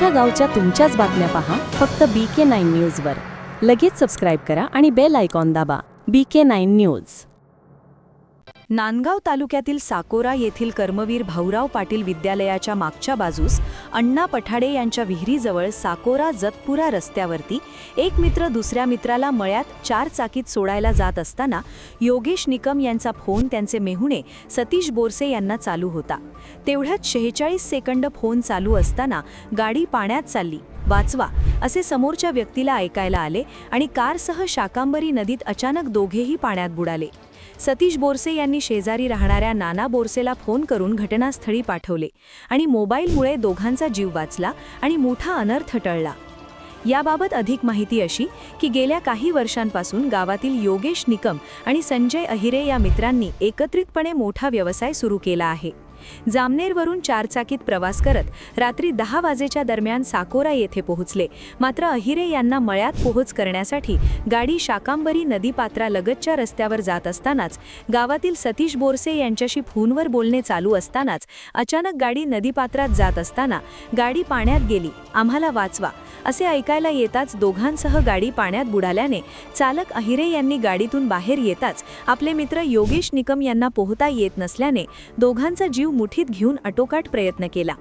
तुमच्या गावच्या तुमच्याच बातम्या पहा फक्त बी के नाईन न्यूजवर लगेच सबस्क्राईब करा आणि बेल आयकॉन दाबा. B K nine news Nandgaon तालुक्यातील साकोरा येथील कर्मवीर भाऊराव पाटील विद्यालयाच्या मागच्या बाजूस अण्णा पठाडे यांच्या विहिरीजवळ साकोरा जतपुरा रस्त्यावरती एक मित्र दुसऱ्या मित्राला मळ्यात चार चाकीत सोडायला जात असताना योगेश निकम यांचा फोन त्यांचे मेहुणे सतीश बोरसे यांना चालू होता. तेवढ्यात शेहेचाळीस सेकंड फोन चालू असताना गाडी पाण्यात चालली. वाचवा असे समोरच्या व्यक्तीला ऐकायला आले आणि कारसह शाकांबरी नदीत अचानक दोघेही पाण्यात बुडाले. सतीश बोरसे यांनी शेजारी राहणाऱ्या नाना बोरसेला फोन करून घटनास्थळी पाठवले आणि मोबाईलमुळे दोघांचा जीव वाचला आणि मोठा अनर्थ टळला. याबाबत अधिक माहिती अशी की गेल्या काही वर्षांपासून गावातील योगेश निकम आणि संजय अहिरे या मित्रांनी एकत्रितपणे मोठा व्यवसाय सुरू केला आहे. जामनेरवरून चारचाकीत प्रवास करत रात्री दहा वाजेच्या दरम्यान साकोरा येथे पोहोचले. मात्र अहिरे यांना मळ्यात पोहोच करण्यासाठी गाडी शाकांबरी नदीपात्रालगतच्या रस्त्यावर जात असतानाच गावातील सतीश बोरसे यांच्याशी फोनवर बोलणे चालू असतानाच अचानक गाडी नदीपात्रात जात असताना गाडी पाण्यात गेली. आम्हाला वाचवा असे ऐकायला येताच दोघांसह गाडी पाण्यात बुडाल्याने चालक अहिरे यांनी गाडीतून बाहेर येताच आपले मित्र योगेश निकम यांना पोहता येत नसल्याने दोघांचा जीव मुठीत घेऊन अटोकाट प्रयत्न केला.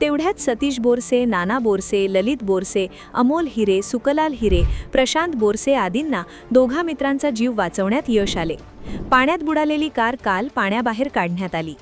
तेवढ्यात सतीश बोरसे नाना बोरसे ललित बोरसे अमोल हिरे सुकलाल हिरे प्रशांत बोरसे आदींना दोघा मित्रांचा जीव वाचवण्यात यश आले. पाण्यात बुडालेली कार काल पाण्याबाहेर काढण्यात आली.